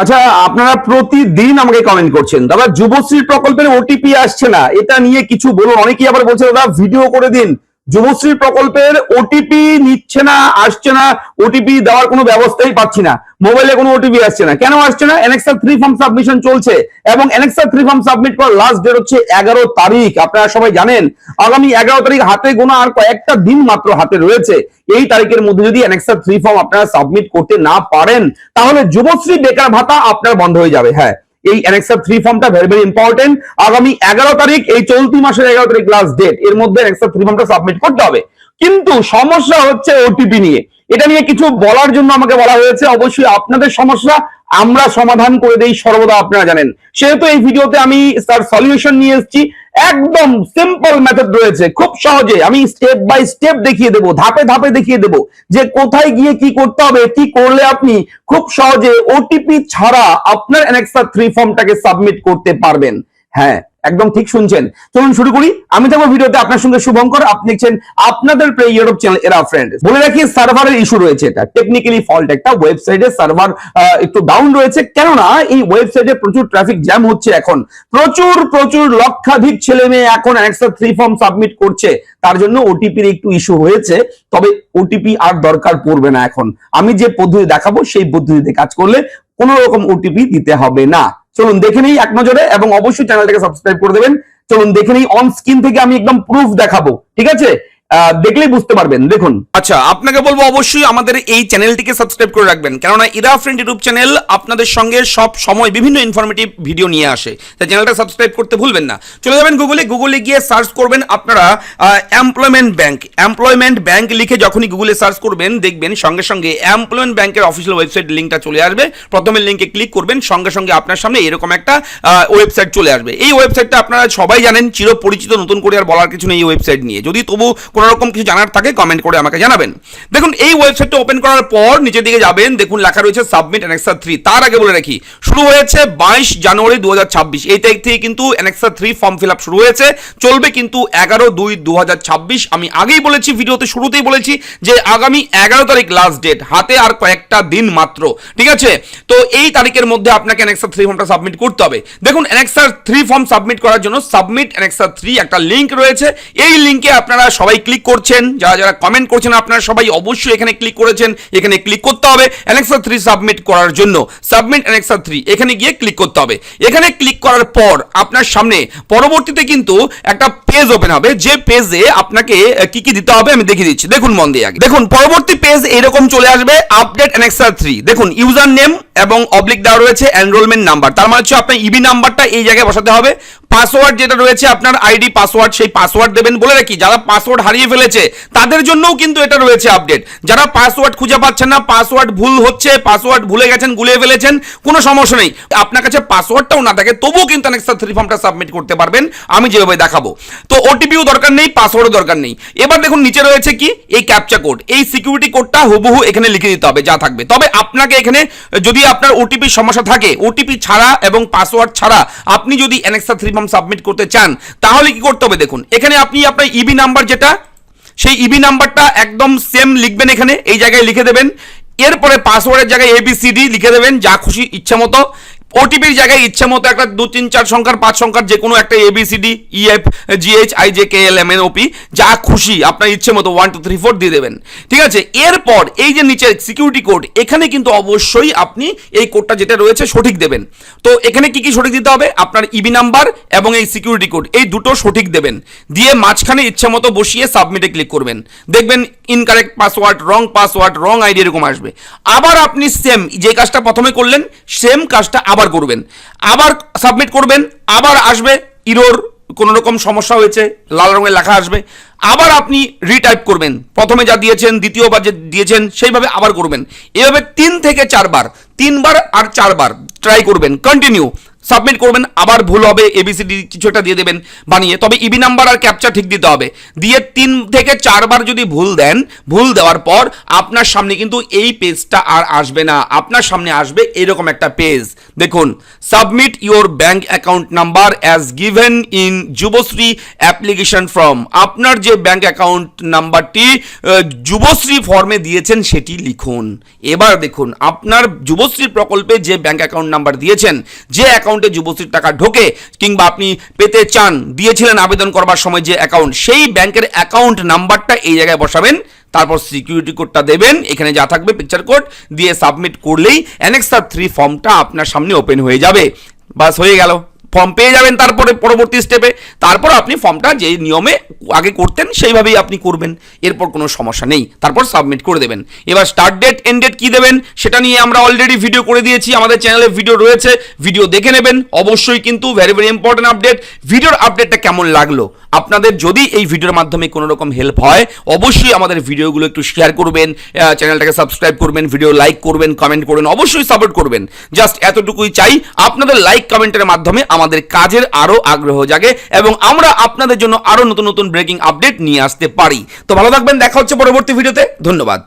আচ্ছা আপনারা প্রতিদিন আমাকে কমেন্ট করছেন। দাদা যুবশ্রী প্রকল্পের ওটিপি আসছে না। এটা নিয়ে কিছু বলুন। অনেকেই আবার বলছে, দাদা ভিডিও করে দিন। যুবশ্রী প্রকল্পের ওটিপি নিচ্ছে না, আসছে না ওটিপি দেওয়ার কোনো ব্যবস্থাই পাচ্ছি না। মোবাইলে কোনো ওটিপি আসছে না। কেন আসছে না? এনএক্সআর থ্রি ফর্ম সাবমিশন চলছে এবং এনএক্সআর থ্রি ফর্ম সাবমিট করার লাস্ট ডেট হচ্ছে এগারো তারিখ। আপনারা সবাই জানেন, আগামী এগারো তারিখ হাতে গোনা আর কয়েকটা দিন মাত্র হাতে রয়েছে। এই তারিখের মধ্যে যদি এনএক্সআর থ্রি ফর্ম আপনারা সাবমিট করতে না পারেন, তাহলে যুবশ্রী বেকার ভাতা আপনার বন্ধ হয়ে যাবে। হ্যাঁ এই অ্যানেক্সার থ্রি ফর্মটা ভেরি ভেরি ইম্পর্টেন্ট আগামী এগারো তারিখ, এই চলতি মাসের এগারো তারিখ লাস্ট ডেট এর মধ্যে অ্যানেক্সার থ্রি ফর্মটা সাবমিট করতে হবে। কিন্তু সমস্যা হচ্ছে ওটিপি নিয়ে। এটা নিয়ে কিছু বলার জন্য আমাকে বলা হয়েছে। অবশ্যই আপনাদের সমস্যা, আমরা সমাধান করে দেই সর্বদা, আপনারা জানেন। সেহেতু এই ভিডিওতে আমি তার সলিউশন নিয়ে এসেছি। একদম সিম্পল মেথড রয়েছে। খুব সহজে আমি স্টেপ বাই স্টেপ দেখিয়ে দেবো, ধাপে ধাপে দেখিয়ে দেবো যে কোথায় গিয়ে কি করতে হবে, কি করলে আপনি খুব সহজে ওটিপি ছাড়া আপনার অ্যানেক্সা থ্রি ফর্মটাকে সাবমিট করতে পারবেন। হ্যাঁ একদম ঠিক শুনছেন। চলুন শুরু করি। আমি থাকব ভিডিওতে আপনার সঙ্গে শুভঙ্কর। আপনি দেখছেন আপনাদের প্লে ইউটিউব চ্যানেল এরা ফ্রেন্ড বলে রাখি সার্ভারের ইস্যু রয়েছে এটা। টেকনিক্যালি ফল্ট একটা ওয়েবসাইটে সার্ভার একটু ডাউন রয়েছে। কেননা এই ওয়েবসাইটে প্রচুর ট্রাফিক জ্যাম হচ্ছে এখন। প্রচুর প্রচুর লক্ষাধিক ছেলে মেয়ে এখন অ্যানেক্সা থ্রি ফর্ম সাবমিট করছে। তার জন্য ওটিপির একটু ইস্যু হয়েছে। তবে ওটিপি আর দরকার পড়বে না এখন। আমি যে পদ্ধতি দেখাবো, সেই পদ্ধতিতে কাজ করলে কোনো রকম ওটিপি দিতে হবে না। চলুন দেখে নেই এক নজরে এবং অবশ্যই চ্যানেলটাকে সাবস্ক্রাইব করে দেবেন। চলুন দেখে নেই অন স্ক্রিন থেকে আমি একদম প্রুফ দেখাবো, ঠিক আছে? দেখলেই বুঝতে পারবেন। দেখুন। আচ্ছা আপনাকে বলব অবশ্যই আমাদের এই চ্যানেলটিকে সাবস্ক্রাইব করে রাখবেন। কেননা ইরা ফ্রেন্ড ইউটিউব চ্যানেল আপনাদের সঙ্গে সব সময় বিভিন্ন ইনফরমেটিভ ভিডিও নিয়ে আসে। তাই চ্যানেলটা সাবস্ক্রাইব করতে ভুলবেন না। চলে যাবেন গুগলে গুগলে গিয়ে সার্চ করবেন আপনারা এমপ্লয়মেন্ট ব্যাংক এমপ্লয়মেন্ট ব্যাংক লিখে যখনই গুগলে সার্চ করবেন, দেখবেন সঙ্গে সঙ্গে এমপ্লয়মেন্ট ব্যাংকের অফিসিয়াল ওয়েবসাইট লিঙ্কটা চলে আসবে। প্রথমে লিঙ্কে ক্লিক করবেন, সঙ্গে সঙ্গে আপনার সামনে এরকম একটা ওয়েবসাইট চলে আসবে। এই ওয়েবসাইটটা আপনারা সবাই জানেন, চিরপরিচিত, নতুন করে আর বলার কিছু নেই এই ওয়েবসাইট নিয়ে। যদি তবু কোনো রকম কিছু জানার থাকে কমেন্ট করে আমাকে জানাবেন। দেখুন, এই ওয়েবসাইটটা ওপেন করার পর নিচের দিকে যাবেন, দেখুন লেখা রয়েছে সাবমিট অ্যানেক্সা থ্রি তার আগে বলে রাখি, শুরু হয়েছে বাইশ জানুয়ারি দু এই তারিখ থেকে কিন্তু annexure three form fill up শুরু হয়েছে। চলবে কিন্তু এগারো দুই দু আমি আগেই বলেছি, ভিডিওতে শুরুতেই বলেছি যে আগামী এগারো তারিখ লাস্ট ডেট হাতে আর কয়েকটা দিন মাত্র, ঠিক আছে? তো এই তারিখের মধ্যে আপনাকে অ্যানেক্সা থ্রি ফর্মটা সাবমিট করতে হবে। দেখুন অ্যানেক্সা থ্রি ফর্ম সাবমিট করার জন্য সাবমিট অ্যানেক্সা থ্রি একটা লিঙ্ক রয়েছে। এই লিঙ্কে আপনারা সবাই ক্লিক করছেন, যারা যারা কমেন্ট করছেন, আপনারা সবাই অবশ্যই এখানে ক্লিক করেছেন, এখানে ক্লিক করতে হবে অ্যানেক্সা থ্রি সাবমিট করার জন্য। সাবমিট অ্যানেক্সা থ্রি এখানে গিয়ে ক্লিক করতে হবে। এখানে ক্লিক করার পর আপনার সামনে পরবর্তীতে কিন্তু একটা পেজ ওপেন হবে, যে পেজে আপনাকে কি কি দিতে হবে আমি দেখিয়ে দিচ্ছি। দেখুন মন দিয়ে আগে। দেখুন, পরবর্তী পেজ এরকম চলে আসবে আপডেট অ্যানেক্সা থ্রি দেখুন ইউজার নেম এবং অবলিক দেওয়া রয়েছে এনরোলমেন্ট নাম্বার তার মানে হচ্ছে আপনার ইবি নাম্বারটা এই জায়গায় বসাতে হবে। পাসওয়ার্ড যেটা রয়েছে, আপনার আইডি পাসওয়ার্ড সেই পাসওয়ার্ড দেবেন বলে রাখি। যারা পাসওয়ার্ড হারিয়ে ফেলেছে। তাদের জন্যও কিন্তু এটা রয়েছে আপডেট যারা পাসওয়ার্ড খুঁজে পাচ্ছেন না পাসওয়ার্ড ভুল হচ্ছে পাসওয়ার্ড ভুলে গেছেন, গুলিয়ে ফেলেছেন, কোনো সমস্যা নেই। আপনার কাছে পাসওয়ার্ডটাও না থাকে, তবুও কিন্তু অনেকটা থ্রি ফর্মটা সাবমিট করতে পারবেন। আমি যেভাবে দেখাবো। তো ওটিপিও দরকার নেই পাসওয়ার্ডও দরকার নেই। এবার দেখুন, নিচে রয়েছে কি? এই ক্যাপচা কোড এই সিকিউরিটি কোডটা হুবহু এখানে লিখে দিতে হবে, যা থাকবে। তবে আপনাকে এখানে, যদি আপনার ওটিপির সমস্যা থাকে ওটিপি ছাড়া এবং পাসওয়ার্ড ছাড়া আপনি যদি অ্যানেক্সা থ্রি ফর্ম সাবমিট করতে চান, তাহলে কি করতে হবে দেখুন, এখানে আপনি আপনার ইবি নাম্বার যেটা সেই ইবি নাম্বারটা একদম সেম লিখবেন এখানে, এই জায়গায় লিখে দেবেন। এরপরে পাসওয়ার্ডের জায়গায় এবিসিডি লিখে দেবেন, যা খুশি, ইচ্ছা মতো। ওটিপির জায়গায় ইচ্ছা মতো একটা দু তিন চার সংখ্যার, পাঁচ সংখ্যার যে কোনো একটা A B C D E F G H I J K L M N O P যা খুশি আপনার ইচ্ছে মতো ওয়ান টু থ্রি ফোর দিয়ে দেবেন। ঠিক আছে? এরপর এই যে নিচে সিকিউরিটি কোড এখানে কিন্তু অবশ্যই আপনি এই কোডটা যেটা রয়েছে সঠিক দেবেন। তো এখানে কি কি সঠিক দিতে হবে? আপনার ইবি নাম্বার এবং এই সিকিউরিটি কোড এই দুটো সঠিক দেবেন। দিয়ে মাঝখানে ইচ্ছা মতো বসিয়ে সাবমিটে ক্লিক করবেন। দেখবেন incorrect password wrong password wrong ID এরকম আসবে। আবার আপনি সেম যে কাজটা প্রথমে করলেন সেম কাজটা আবার করবেন। আবার সাবমিট করবেন, আবার আসবে, ইরোর কোনো রকম সমস্যা হয়েছে, লাল রঙের লেখা আসবে, আবার আপনি রিটাইপ করবেন। প্রথমে যা দিয়েছেন, দ্বিতীয়বার যে দিয়েছেন, সেইভাবে আবার করবেন। এভাবে তিন থেকে চারবার, তিনবার আর চারবার ট্রাই করবেন। কন্টিনিউ সাবমিট করবেন, আবার ভুল হবে এবিসিডি কিছু একটা দিয়ে দেবেন, বানিয়ে। তবে ইবি নাম্বার আর ক্যাপচা ঠিক দিতে হবে। দিয়ে তিন থেকে চারবার যদি ভুল দেন, ভুল দেওয়ার পর আপনার সামনে কিন্তু এই পেজটা আর আসবে না। আপনার সামনে আসবে এরকম একটা পেজ দেখুন submit your bank account number as given in Yuvashree application form আপনার যে ব্যাংক অ্যাকাউন্ট নাম্বারটি যুবশ্রী ফর্মে দিয়েছেন, সেটি লিখুন। এবার দেখুন, আপনার যুবশ্রী প্রকল্পে যে ব্যাংক অ্যাকাউন্ট নাম্বার দিয়েছেন, যে অ্যাকাউন্টে যুবশ্রীর টাকা ঢোকে কিংবা আপনি পেতে চান, দিয়েছিলেন আবেদন করবার সময় যে অ্যাকাউন্ট, সেই ব্যাংকের অ্যাকাউন্ট নাম্বারটা এই জায়গায় বসাবেন, তারপর সিকিউরিটি কোডটা দেবেন, এখানে যা থাকবে পিকচার কোড দিয়ে সাবমিট করলেই অ্যানেক্সার থ্রি ফর্মটা আপনার সামনে ওপেন হয়ে যাবে। বাস হয়ে গেল। ফর্ম পেয়ে যাবেন তারপরে পরবর্তী স্টেপে তারপর আপনি ফর্মটা যে নিয়মে আগে করতেন, সেইভাবেই আপনি করবেন। এরপর কোনো সমস্যা নেই। তারপর সাবমিট করে দেবেন। এবার স্টার্ট ডেট এন্ড ডেট কী দেবেন, সেটা নিয়ে আমরা অলরেডি ভিডিও করে দিয়েছি। আমাদের চ্যানেলে ভিডিও রয়েছে। ভিডিও দেখে নেবেন। অবশ্যই কিন্তু ভেরি ভেরি ইম্পর্টেন্ট আপডেট ভিডিওর আপডেটটা কেমন লাগল? আপনাদের যদি এই ভিডিওর মাধ্যমে কোনো রকম হেল্প হয়, অবশ্যই আমাদের ভিডিওগুলো একটু শেয়ার করবেন। চ্যানেলটাকে সাবস্ক্রাইব করবেন ভিডিও লাইক করবেন কমেন্ট করবেন, অবশ্যই সাপোর্ট করবেন। জাস্ট এতটুকুই চাই। আপনাদের লাইক কমেন্টের মাধ্যমে আমাদের কাজের আরও আগ্রহ জাগে এবং আমরা আপনাদের জন্য আরও নতুন নতুন ব্রেকিং আপডেট নিয়ে আসতে পারি। তো ভালো থাকবেন, দেখা হচ্ছে পরবর্তী ভিডিওতে। ধন্যবাদ।